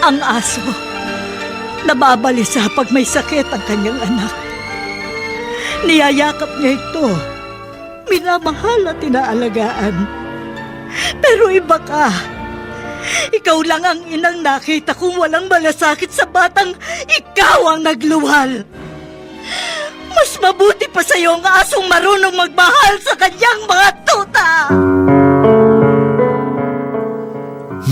Ang aso, nababalisa pag may sakit ang kanyang anak. Niyayakap niya ito. Minamahal at inaalagaan. Pero iba ka. Ikaw lang ang inang nakita kong walang malasakit sa batang ikaw ang nagluwal. Mas mabuti pa sa'yo ang asong marunong magmahal sa kanyang mga tuta.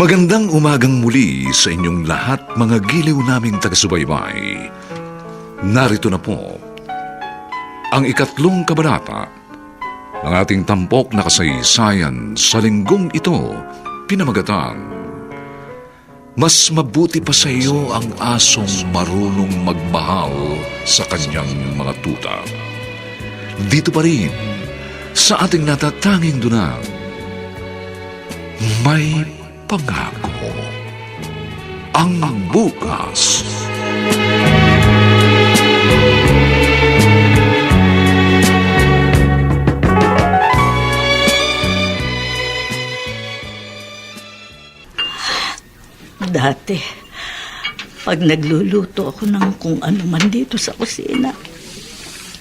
Magandang umagang muli sa inyong lahat mga giliw naming taga-subaybay. Narito na po ang ikatlong kabanata ng ating tampok na kasaysayan sa linggong ito pinamagatang Mas mabuti pa sa iyo ang asong marunong magmahal sa kanyang mga tuta. Dito pa rin sa ating natatanging dunang may pangako ang bukas. Dati, pag nagluluto ako ng kung ano man dito sa kusina,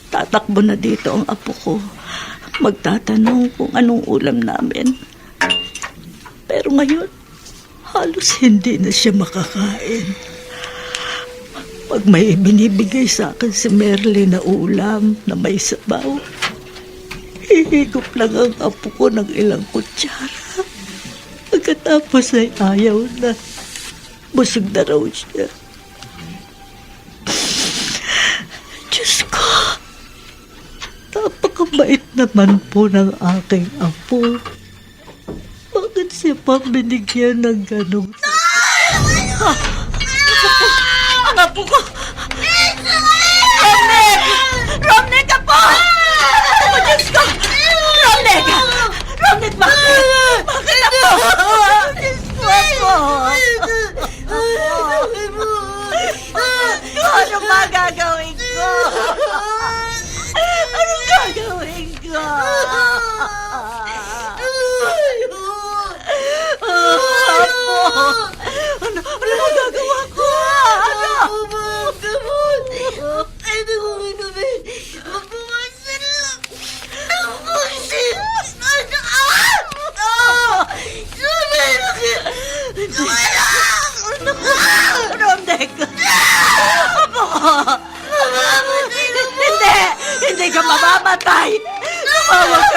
tatakbo na dito ang apo ko. Magtatanong kung anong ulam namin. Pero ngayon, halos hindi na siya makakain. Pag may binibigay sa akin si Merly na ulam na may sabaw, hihigop lang ang apo ko ng ilang kutsara. Pagkatapos ay ayaw na. Busog na raw siya. Diyos ko, napakabait naman po ng aking apo. Siya pa binigyan ng ganong... Ah! Ang apo ko! Romnek! Romnek ka po! Oh, Diyos ko! Romnek! Romnek, bakit? Bakit ako? Diyos ko po! Ano ba gagawin ko? Ano gagawin ko? Ano, ano magagawa ko? Ano? Ay, naku, kagabi. Mabuwasan lang. Mabuwasan. Ano? Ah! Sabi, laki. Wala. Ano? Romdek! Apo! Mamamatay na ka mamamatay! Tumawag ka sa Diyos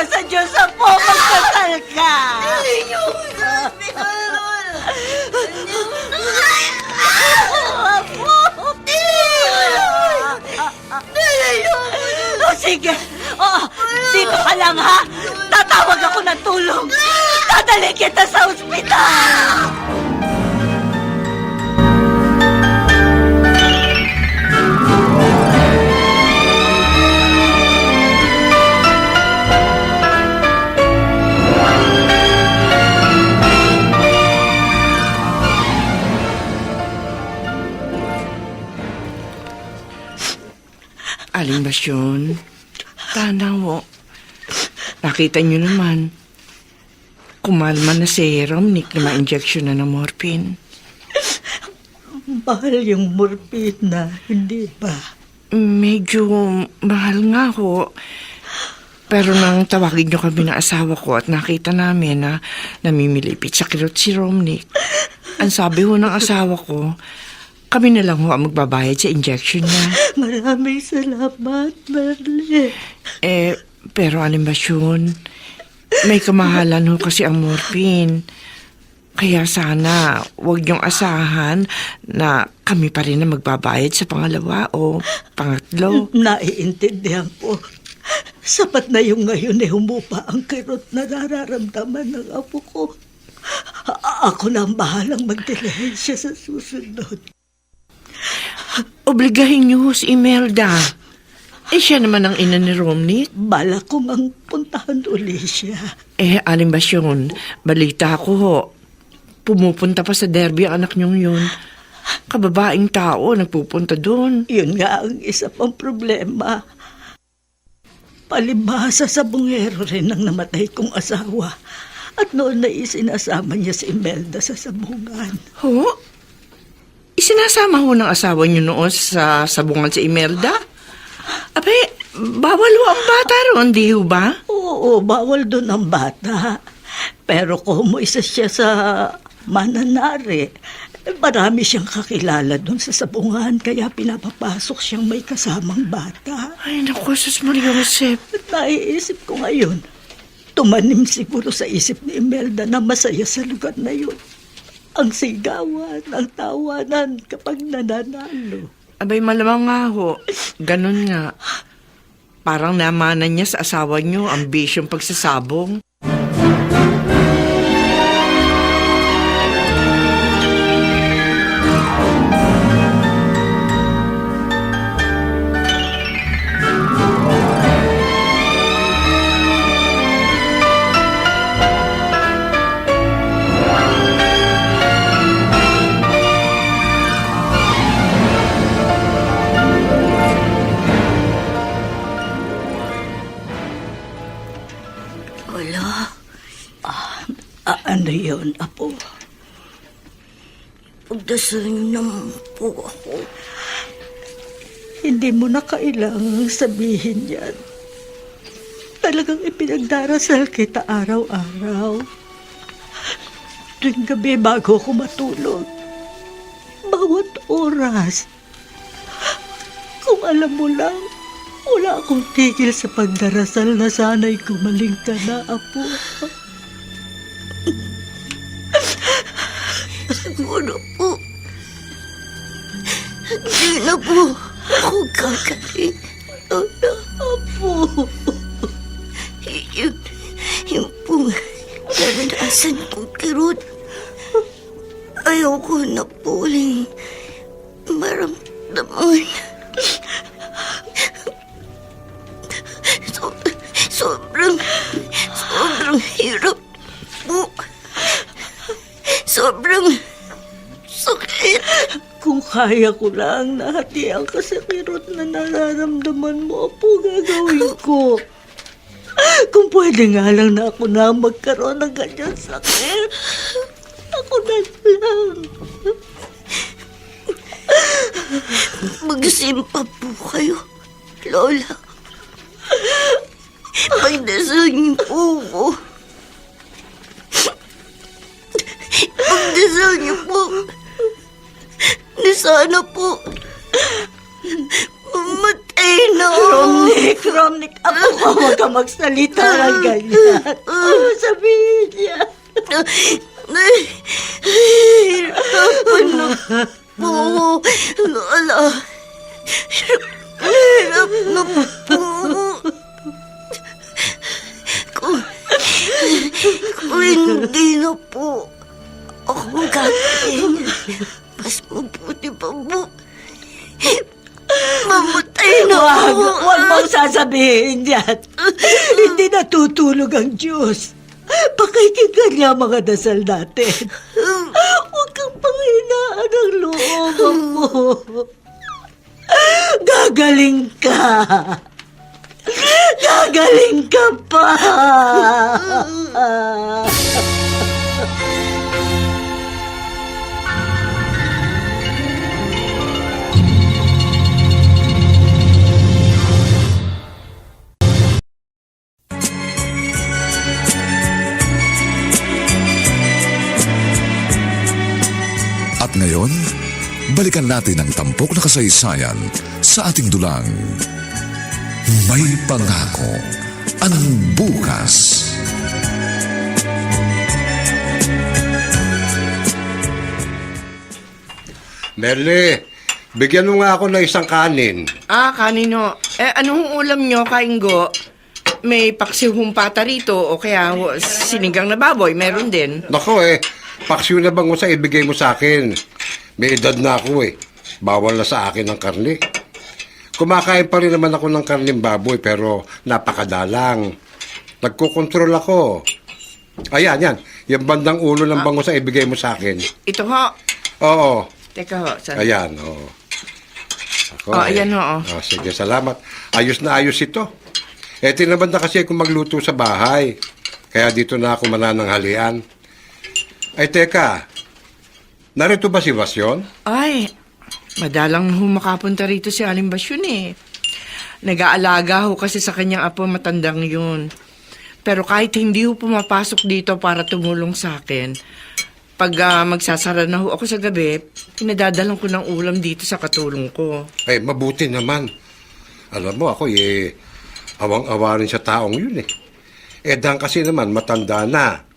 lang ha! Tatawag ako ng tulong! Dadali kita sa ospital! Aling Basyon, tanaw. Nakita niyo naman. Kumalma na si Romnick na ma-injection na ng morphine. Mahal yung morphine na, hindi ba? Medyo mahal nga ho. Pero nang tawagin niyo kami ng asawa ko at nakita namin na namimilipit sa kirot si Romnick, ang sabi ho ng asawa ko, kami na lang ho ang magbabayad sa injection niya. Maraming salamat, Merle. Eh, pero animasyon, may kamahalan ho kasi ang morphine. Kaya sana, wag niyong asahan na kami pa rin na magbabayad sa pangalawa o pangatlo. Naiintindihan ko. Sapat na yung ngayon eh humupa ang kirot na nararamdaman ng apo ko. A- ako na ang bahalang magdilehensya sa susunod. Obligahin niyo si Imelda. Eh, siya naman ang ina ni Romney. Bala ko mang puntahan uli siya. Eh, alimbasyon, balita ko ho. Pumupunta pa sa derby ang anak niyong yun. Kababaing tao, nagpupunta doon. Yun nga ang isa pang problema. Palibhasa sa bungero rin ang namatay kong asawa. At noon na isinasama niya si Imelda sa sabungan. Ho? Isinasama ho ng asawa niyo noon sa sabungan si Imelda? Abe, bawal ho ang bata roon, di ho ba? Oo, bawal doon ang bata. Pero kung isa siya sa mananari, marami siyang kakilala doon sa sabungan, kaya pinapapasok siyang may kasamang bata. Ay, naku, sus Maria Josep. At naiisip ko ngayon, tumanim siguro sa isip ni Imelda na masaya sa lugar na yun. Ang sigawan, ang tawanan kapag nananalo. Abay, malamang nga ho. Ganun nga. Parang namanan niya sa asawa niyo ang bisyong pagsasabong. Pagdasal niyo naman po. Hindi mo na kailangang sabihin yan. Talagang ipinagdarasal kita araw-araw. Tuwing gabi bago ako matulog. Bawat oras. Kung alam mo lang, wala akong tigil sa pagdarasal na sana'y gumaling ka na, Apo. Siguro po. Hindi na po ako gagaling. Lola, Apo. y- yun, yun po, naranasan kong kirot. Ayaw ko na po uling kaya ko lang nahatian ka sa kirot na nararamdaman mo, Apo, gagawin ko. Kung pwede nga lang na ako na magkaroon ng ganyan sakit. Ako na lang. Magsimpa po kayo, Lola. Pagdasal niyo po ako. Pagdasal niyo po. Na sana po. Mamatay na. Romnick, Romnick, apo ko, huwag ka magsalita ng ganyan. Ano sabihin niya? Hirapan na po. Lola. Hirap na po. Kung, kung hindi na po ako gagaling, mas mabuti pa po. Mamatay na Huwag, po. huwag mong sasabihin yan. Hindi natutulog ang Diyos. Pakikinggan niya ang mga dasal natin. Huwag kang panghinaan ng loob mo. Gagaling ka. Gagaling ka pa. ngayon, balikan natin ang tampok na kasaysayan sa ating dulang. May pangako ang bukas. Merle, bigyan mo nga ako ng isang kanin. Ah, kanino? Eh, anong ulam nyo, kainggo? May paksihong pata rito o kaya ho, sinigang na baboy, meron din. Nako eh, paksiw na bang mo sa ibigay mo sa akin? May edad na ako eh. Bawal na sa akin ang karne. Kumakain pa rin naman ako ng karning baboy pero napakadalang. Nagkukontrol ako. Ayan, yan. Yung bandang ulo ng bango sa ibigay mo sa akin. Ito ho. Oo. Teka ho, saan? Ayan, oo. Ako, Oh, ayan, oo. Oh, sige, salamat. Ayos na ayos ito. Eh, tinamad na kasi ako magluto sa bahay. Kaya dito na ako manananghalian. Ay, teka. Narito ba si Basyon? Ay, madalang ho makapunta rito si Aling Basyon eh. Nag-aalaga ho kasi sa kanyang apo matandang yun. Pero kahit hindi ho pumapasok dito para tumulong sa akin, pag ah, magsasara na ho ako sa gabi, pinadadalang ko ng ulam dito sa katulong ko. Ay, mabuti naman. Alam mo, ako eh, awang-awa rin sa taong yun eh. Eh, dan kasi naman, matanda na.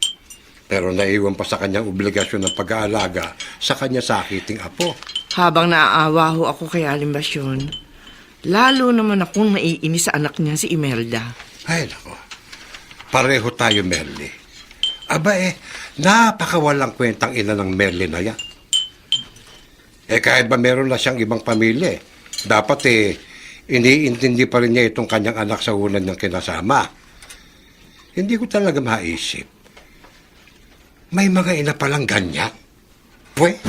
Pero naiwan pa sa kanyang obligasyon ng pag-aalaga sa kanya sakiting apo. Habang naaawa ho ako kay Aling Basyon, lalo naman akong naiinis sa anak niya si Imelda. Ay, nako. Pareho tayo, Merly. Aba eh, napakawalang kwentang ina ng Merly na yan. Eh, kahit ba meron na siyang ibang pamilya, eh, dapat eh, iniintindi pa rin niya itong kanyang anak sa unan niyang kinasama. Hindi ko talaga maisip. May mga ina palang ganyan. Pwe?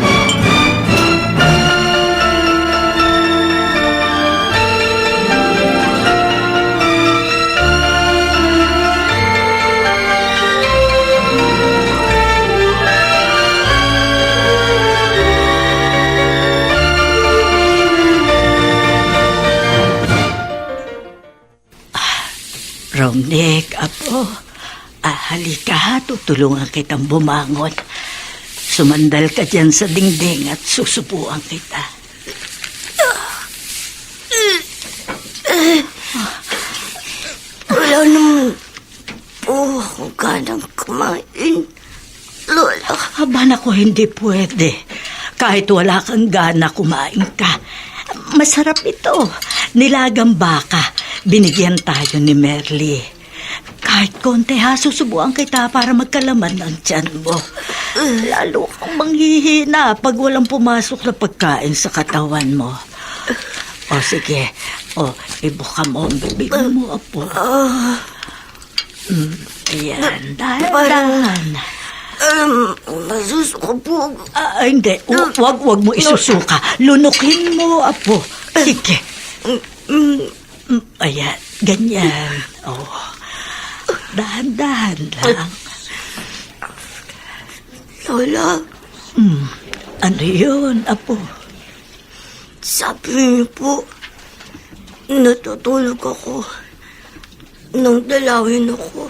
Romnick, apo. Halika ha, tutulungan kitang bumangon. Sumandal ka dyan sa dingding at susupuan kita. Wala naman po akong ganang kumain. Lola. Aba ko hindi pwede. Kahit wala kang gana, kumain ka. Masarap ito. Nilagang baka. Binigyan tayo ni Merly. Kahit konti ha, susubuan kita para magkalaman ang tiyan mo. Lalo kang manghihina pag walang pumasok na pagkain sa katawan mo. O sige, o ibuka mo ang bibig mo, apo. Mm, Yan, dahan-dahan. Um, masusuka po. Ah, hindi. Wag, wag mo isusuka. Lunukin mo, apo. Sige. Mm, Ayan, ganyan. Oh. Dahan-dahan lang. Lola, Ano yun, apo? sabi niyo po, natutulog ako nang dalawin ako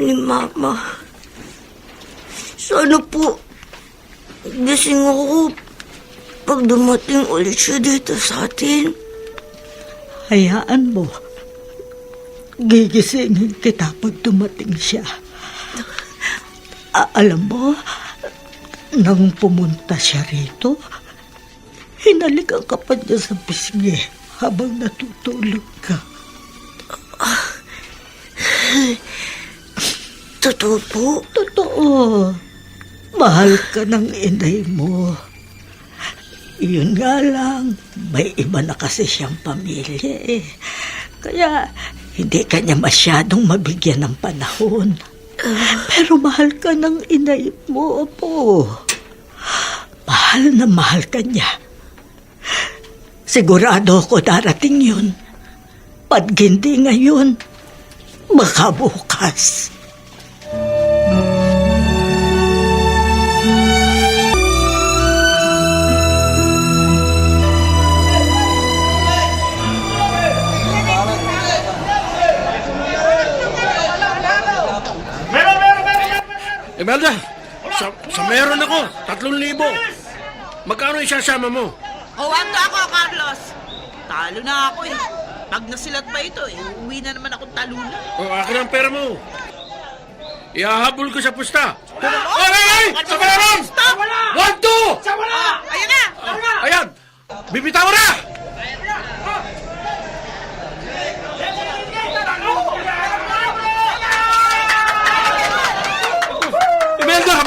ni Mama. Sana po, gising ako pag dumating ulit siya dito sa atin. Hayaan mo. Gigisingin kita pag dumating siya. A- alam mo, nang pumunta siya rito, hinalikan ka pa niya sa pisngi habang natutulog ka. Totoo po. Totoo. Mahal ka ng inay mo. Yun nga lang, may iba na kasi siyang pamilya eh. Kaya hindi ka niya masyadong mabigyan ng panahon. Pero mahal ka ng inay mo, Apo. Mahal na mahal ka niya. Sigurado ko darating yun. Pag hindi ngayon, baka bukas. Imelda, sa, sa meron ako, tatlong libo. Magkano isasama mo? O, wando ako, Carlos. Talo na ako eh. Pag nasilat pa ito, eh, uwi na naman ako talula. O, akin ang pera mo. Ihahabol ko sa pusta. Oh, Ay, ay, ay! Sa meron! Stop! One, two! Oh, ayan na! Ayan! Bibitaw na!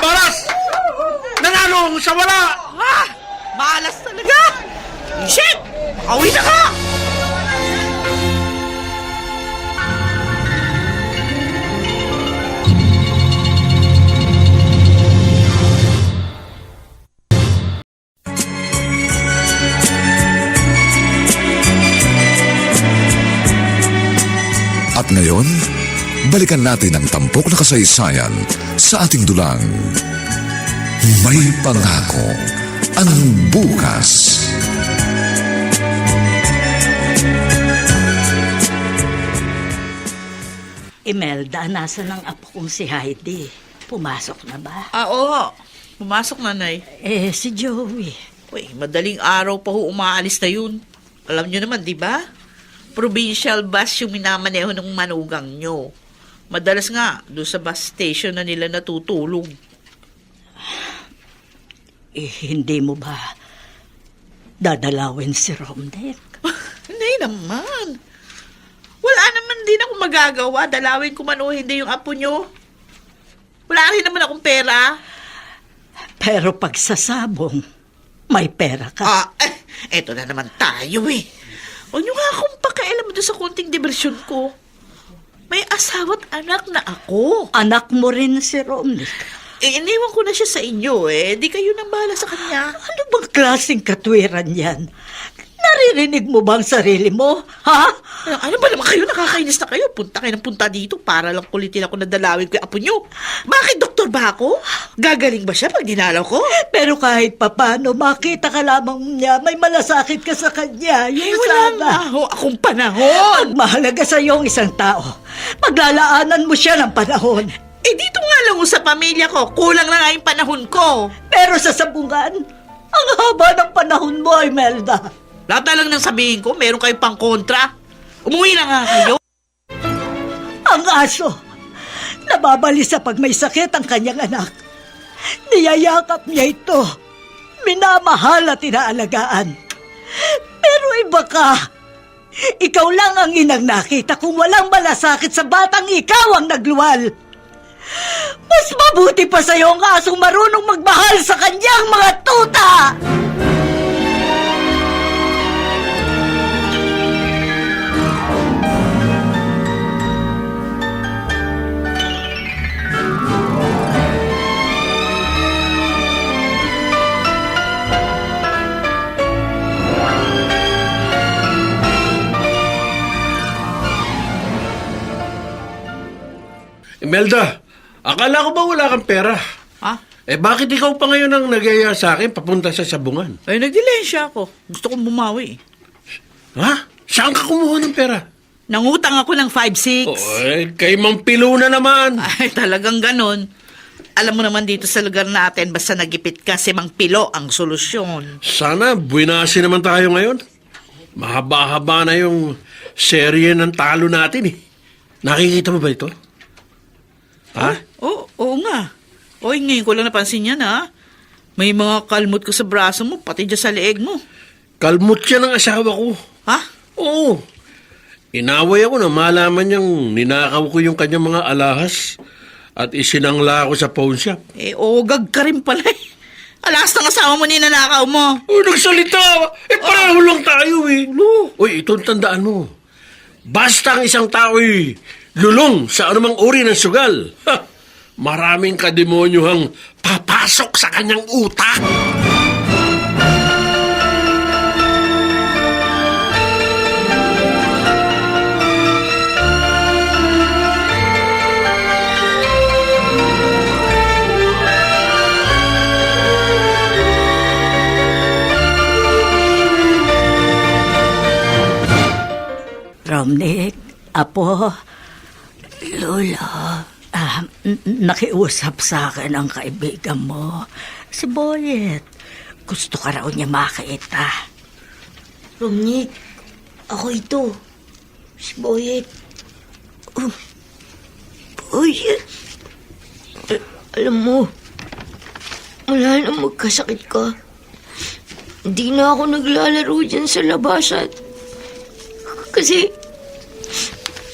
Balas! Nanalo ang sa wala! Ah! Malas talaga! Shit! Makauwi na ka! At ngayon, balikan natin ang tampok na kasaysayan sa ating dulang. May pangako ang bukas. Imelda, nasa ng apo kong si Heidi? Pumasok na ba? Ah, oo. Pumasok, nanay. Eh, si Joey. Uy, madaling araw pa ho umaalis na yun. Alam nyo naman, di ba? Provincial bus yung minamaneho ng manugang nyo. Madalas nga, doon sa bus station na nila natutulog. Eh, hindi mo ba dadalawin si Romnek? Hindi naman. Wala naman din ako magagawa. Dalawin ko man o hindi yung apo nyo. Wala rin naman akong pera. Pero pag sasabong, may pera ka. Ah, eh, eto na naman tayo eh. Huwag nyo nga akong pakialam doon sa konting diversyon ko. May asawa't anak na ako. Anak mo rin si Romnek. Eh, iniwan ko na siya sa inyo eh. Di kayo nang bahala sa kanya. Ano bang klaseng katwiran yan? Naririnig mo ba ang sarili mo? Ha? Ano, ano ba naman kayo? Nakakainis na kayo. Punta kayo ng punta dito para lang kulitin ako na dalawin ko yung apo nyo. Bakit doktor ba ako? Gagaling ba siya pag dinalaw ko? Pero kahit papano, makita ka lamang niya, may malasakit ka sa kanya. Eh, Yun wala sana. ho akong panahon. Pag mahalaga sa iyo ang isang tao, paglalaanan mo siya ng panahon. Eh, dito nga lang sa pamilya ko. Kulang na nga yung panahon ko. Pero sa sabungan, ang haba ng panahon mo, Imelda. Lahat na lang nang sabihin ko, meron kayo pang kontra. Umuwi na nga kayo. Ang aso, nababalisa pag may sakit ang kanyang anak. Niyayakap niya ito. Minamahal at inaalagaan. Pero iba ka. Ikaw lang ang inang nakita kung walang malasakit sa batang ikaw ang nagluwal. Mas mabuti pa sa'yo ang asong marunong magmahal sa kanyang mga tuta! Imelda, akala ko ba wala kang pera? Ha? Eh bakit ikaw pa ngayon ang nagyaya sa akin papunta sa sabungan? Ay, nagdilensya ako. Gusto kong bumawi. Ha? Saan ka kumuha ng pera? Nangutang ako ng 5-6. Oh, eh, kay Mang Pilo na naman. Ay, talagang ganon. Alam mo naman dito sa lugar natin, basta nagipit ka, si Mang Pilo ang solusyon. Sana buwinasi naman tayo ngayon. Mahaba-haba na yung serye ng talo natin eh. Nakikita mo ba ito? Ha? Oo, oo nga. Oy, ngayon ko lang napansin yan, ha? May mga kalmot ko sa braso mo, pati dyan sa leeg mo. Kalmot siya ng asawa ko. Ha? Oo. Inaway ako na malaman niyang ninakaw ko yung kanyang mga alahas at isinangla ako sa pawn shop. Eh, ogag ka rin pala eh. Alas ng asawa mo ninanakaw mo. Oh, nagsalita! Eh, pareho lang tayo eh. Uy, itong tandaan mo. Basta ang isang tao'y lulong sa anumang uri ng sugal. Ha, maraming kademonyohang papasok sa kanyang utak. Romnick, Apo, Lola, ah, nakiusap sa akin ang kaibigan mo, si Boyet. Gusto ka raw niya makita. Romnick, ako ito. Si Boyet. Oh, Boyet. Eh, alam mo, wala na magkasakit ka. Hindi na ako naglalaro dyan sa labasan. Kasi,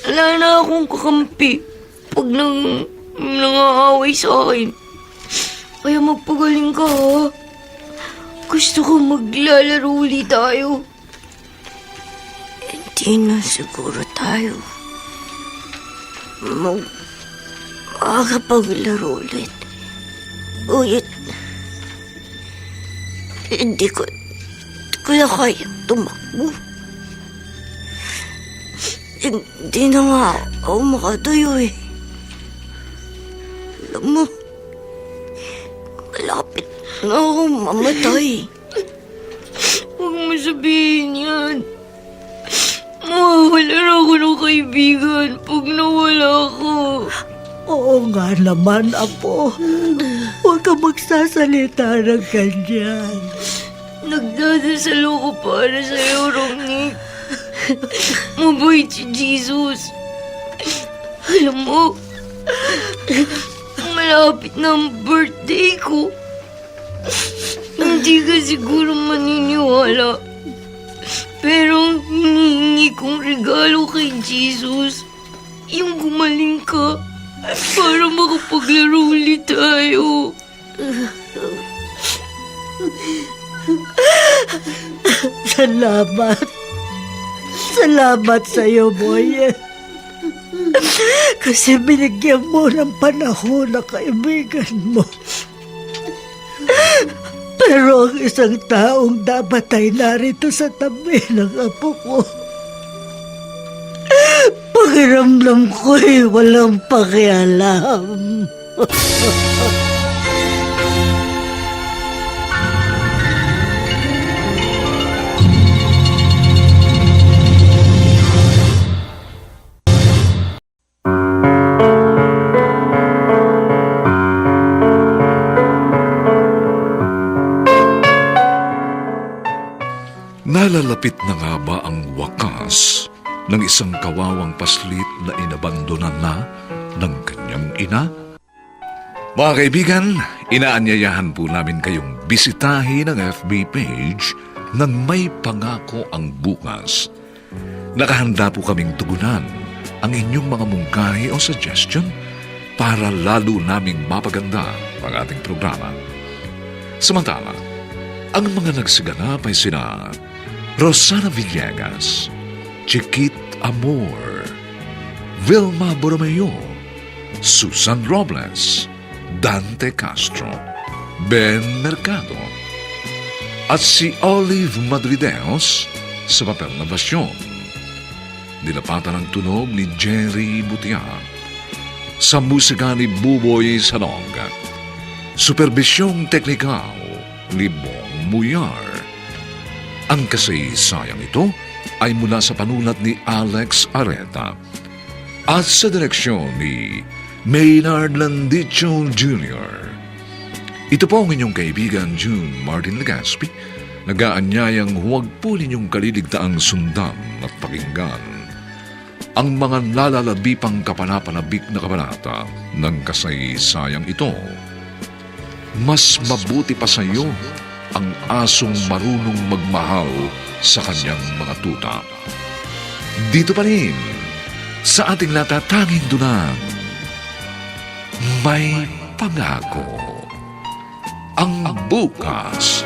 wala na akong kakampi pag nang nangaaway sa akin. Kaya magpagaling ka, ha? Gusto ko maglalaro ulit tayo. Hindi na siguro tayo. Mag... Makakapaglaro ulit. Ulit. Hindi ko... Na kaya tumakbo. Hindi na nga ako makatayo eh. Alam mo, malapit na ako mamatay. Huwag mo sabihin yan. Mawawala na ako ng kaibigan pag nawala ko. Oo nga naman, Apo. Huwag ka magsasalita ng ganyan. Nagdadasal ako para sa'yo, Romnick. Mabait si Jesus. Alam mo, malapit na ang birthday ko. Hindi ka siguro maniniwala. Pero hinihingi kong regalo kay Jesus, yung gumaling ka para makapaglaro ulit tayo. Salamat. Salamat sa iyo, Boyet. Kasi binigyan mo ng panahon na kaibigan mo. Pero ang isang taong dapat ay narito sa tabi ng apo ko. Pakiramdam ko'y walang pakialam. Nalalapit na nga ba ang wakas ng isang kawawang paslit na inabandonan na ng kanyang ina? Mga kaibigan, inaanyayahan po namin kayong bisitahin ang FB page ng May Pangako ang Bukas. Nakahanda po kaming tugunan ang inyong mga mungkahi o suggestion para lalo naming mapaganda ang ating programa. Samantala, ang mga nagsiganap ay sina Rosana Villegas, Chiquit Amor, Vilma Borromeo, Susan Robles, Dante Castro, Ben Mercado, at si Olive Madrideos sa papel na basyon. Dinapatan ang tunog ni Jerry Butia sa musika ni Buboy Salong. Superbisyong teknikal ni Bong Muyar. Ang kasaysayang ito ay mula sa panulat ni Alex Areta at sa direksyon ni Maynard Landicho Jr. Ito po ang inyong kaibigan June Martin Legaspi nagaanyayang huwag po ninyong kaliligtaang sundan at pakinggan ang mga nalalabi pang kapanapanabik na kabanata ng kasaysayang ito. Mas mabuti pa sa iyo ang asong marunong magmahal sa kanyang mga tuta. Dito pa rin, sa ating natatanging dunang, may pangako. Ang bukas.